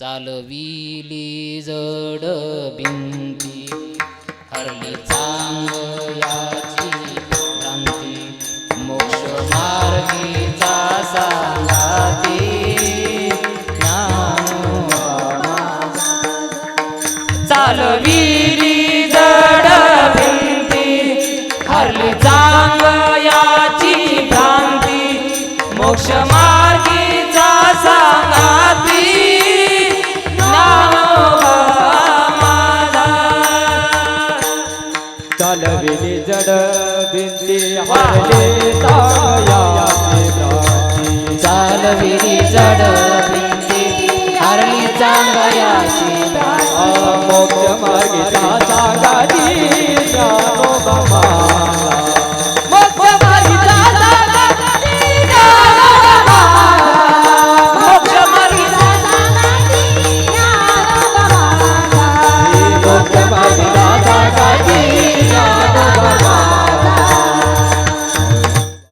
चालविली जड भिंती. हरली चांगयाची भ्रांती. मोक्ष मार्गीचा सांगाती ज्ञानोबा चालविली जड भिंती. हरली चांगयाची भ्रांती. मोक्ष मार्गीचा चालविली जड भिंती हरले तायाचे भ्रांती चालविली जड भिंती हरली चांगयाची. मोक्ष मार्गिता सांगाती